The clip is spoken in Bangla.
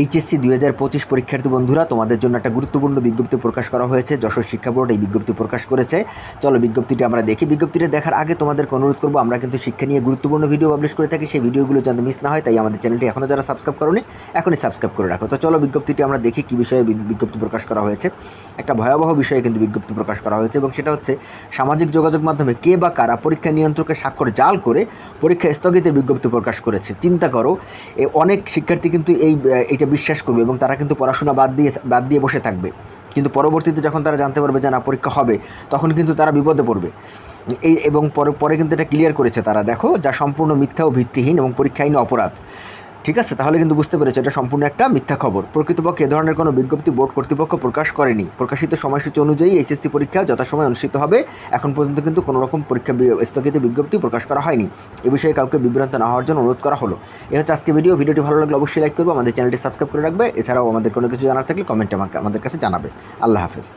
এইচএসসি দুই হাজার পঁচিশ পরীক্ষার্থী বন্ধুরা, তোমাদের জন্য একটা গুরুত্বপূর্ণ বিজ্ঞপ্তি প্রকাশ করা হয়েছে। যশোর শিক্ষা বোর্ড এই বিজ্ঞপ্তি প্রকাশ করেছে। চলো বিজ্ঞপ্তিটি আমরা দেখি। বিজ্ঞপ্তিটা দেখার আগে তোমাদেরকে অনুরোধ করব, আমরা কিন্তু শিক্ষা নিয়ে গুরুত্বপূর্ণ ভিডিও পাবলিশ করে থাকি। সেই ভিডিওগুলো যাতে মিস না হয়, তাই আমাদের চ্যানেলটি এখনও যারা সাবস্ক্রাইব করোনি, এখনই সাবস্ক্রাইব করে রাখো। তো চলো বিজ্ঞপ্তিটি আমরা দেখি কী বিষয়ে বিজ্ঞপ্তি প্রকাশ করা হয়েছে। একটা ভয়াবহ বিষয়ে কিন্তু বিজ্ঞপ্তি প্রকাশ করা হয়েছে এবং সেটা হচ্ছে, সামাজিক যোগাযোগ মাধ্যমে কে বা কারা পরীক্ষা নিয়ন্ত্রকের স্বাক্ষর জাল করে পরীক্ষা স্থগিতের বিজ্ঞপ্তি প্রকাশ করেছে। চিন্তা করো অনেক শিক্ষার্থী কিন্তু এই এটা বিশ্বাস করবে এবং তারা কিন্তু পড়াশোনা বাদ দিয়ে বাদ দিয়ে বসে থাকবে। কিন্তু পরবর্তীতে যখন তারা জানতে পারবে যে না, পরীক্ষা হবে, তখন কিন্তু তারা বিপদে পড়বে। এই এবং পরে পরে কিন্তু এটা ক্লিয়ার করেছে তারা। দেখো, যা সম্পূর্ণ মিথ্যা ও ভিত্তিহীন এবং পরীক্ষা অপরাধ। ঠিক আছে? তাহলে কিন্তু বুঝতে পেরেছে, এটা সম্পূর্ণ একটা মিথ্যা খবর। প্রকৃতপক্ষে এ ধরনের কোনো বিজ্ঞপ্তি বোর্ড কর্তৃপক্ষ প্রকাশ করেনি। প্রকাশিত সময়সূচি অনুযায়ী এইচএসসি পরীক্ষা যথাসময় অনুষ্ঠিত হবে। এখন পর্যন্ত কিন্তু কোনো রকম পরীক্ষা স্থগিত বিজ্ঞপ্তি প্রকাশ করা হয়নি। এ বিষয়ে কাউকে বিভ্রান্ত না হওয়ার জন্য অনুরোধ করা হলো। এ হচ্ছে আজকে ভিডিও। ভিডিওটি ভালো লাগলে অবশ্যই লাইক করবে। আমাদের চ্যানেলটি সাবস্ক্রাইব করে রাখবে। এছাড়াও আমাদের কোনো কিছু জানার থাকলে কমেন্টে আমাকে আমাদের কাছে জানাবে। আল্লাহ হাফেজ।